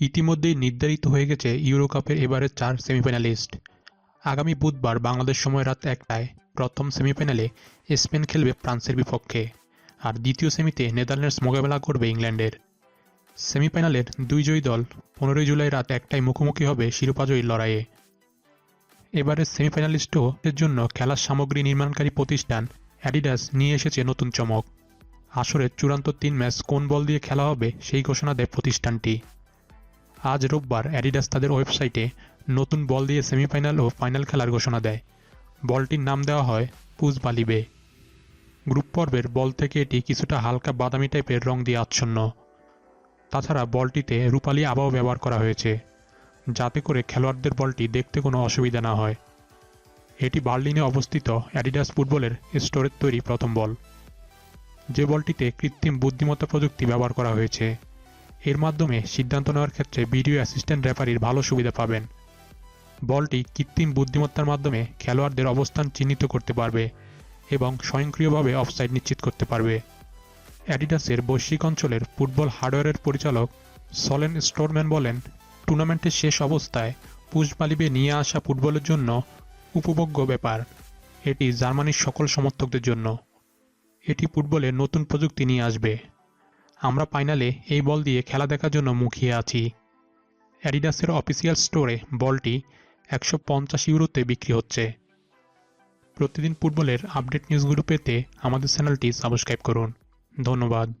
ইতিমধ্যেই নির্ধারিত হয়ে গেছে ইউরো কাপের এবারের চার সেমিফাইনালিস্ট। আগামী বুধবার বাংলাদেশ সময় রাত একটায় প্রথম সেমিফাইনালে স্পেন খেলবে ফ্রান্সের বিপক্ষে, আর দ্বিতীয় সেমিতে নেদারল্যান্ডস মোকাবেলা করবে ইংল্যান্ডের। সেমিফাইনালের দুই জয়ী দল পনেরোই জুলাই রাত একটায় মুখোমুখি হবে শিরোপাজয়ীর লড়াইয়ে। এবারের সেমিফাইনালিস্টদের জন্য খেলার সামগ্রী নির্মাণকারী প্রতিষ্ঠান অ্যাডিডাস নিয়ে এসেছে নতুন চমক। আসরের চূড়ান্ত তিন ম্যাচ কোন বল দিয়ে খেলা হবে সেই ঘোষণা দেয় প্রতিষ্ঠানটি। আজ রোববার অ্যাডিডাস তাদের ওয়েবসাইটে নতুন বল দিয়ে সেমিফাইনাল ও ফাইনাল খেলার ঘোষণা দেয়। বলটির নাম দেওয়া হয় পুজ বালিবে গ্রুপ পর্বের বল থেকে এটি কিছুটা হালকা বাদামি টাইপের রং দিয়ে আচ্ছন্ন। তাছাড়া বলটিতে রূপালি আবাও ব্যবহার করা হয়েছে, যাতে করে খেলোয়াড়দের বলটি দেখতে কোনো অসুবিধা না হয়। এটি বার্লিনে অবস্থিত অ্যাডিডাস ফুটবলের স্টোরের তৈরি প্রথম বল। যে বলটিতে কৃত্রিম বুদ্ধিমত্তা প্রযুক্তি ব্যবহার করা হয়েছে। এর মাধ্যমে সিদ্ধান্ত নেওয়ার ক্ষেত্রে ভিডিও অ্যাসিস্ট্যান্ট রেফারির ভালো সুবিধা পাবেন। বলটি কৃত্রিম বুদ্ধিমত্তার মাধ্যমে খেলোয়াড়দের অবস্থান চিহ্নিত করতে পারবে এবং স্বয়ংক্রিয়ভাবে অফসাইড নিশ্চিত করতে পারবে। অ্যাডিডাসের বৈশ্বিক অঞ্চলের ফুটবল হার্ডওয়্যারের পরিচালক সলেন স্টোরম্যান বলেন, টুর্নামেন্টের শেষ অবস্থায় পুষবালিবে নিয়ে আসা ফুটবলের জন্য উপভোগ্য ব্যাপার। এটি জার্মানির সকল সমর্থকদের জন্য। এটি ফুটবলে নতুন প্রযুক্তি নিয়ে আসবে। আমরা ফাইনালে এই বল দিয়ে খেলা দেখার জন্য মুখিয়ে আছি। অ্যাডিডাসের অফিসিয়াল স্টোরে বলটি একশো পঞ্চাশ ইউরোতে বিক্রি হচ্ছে। প্রতিদিন ফুটবলের আপডেট নিউজগুলো পেতে আমাদের চ্যানেলটি সাবস্ক্রাইব করুন। ধন্যবাদ।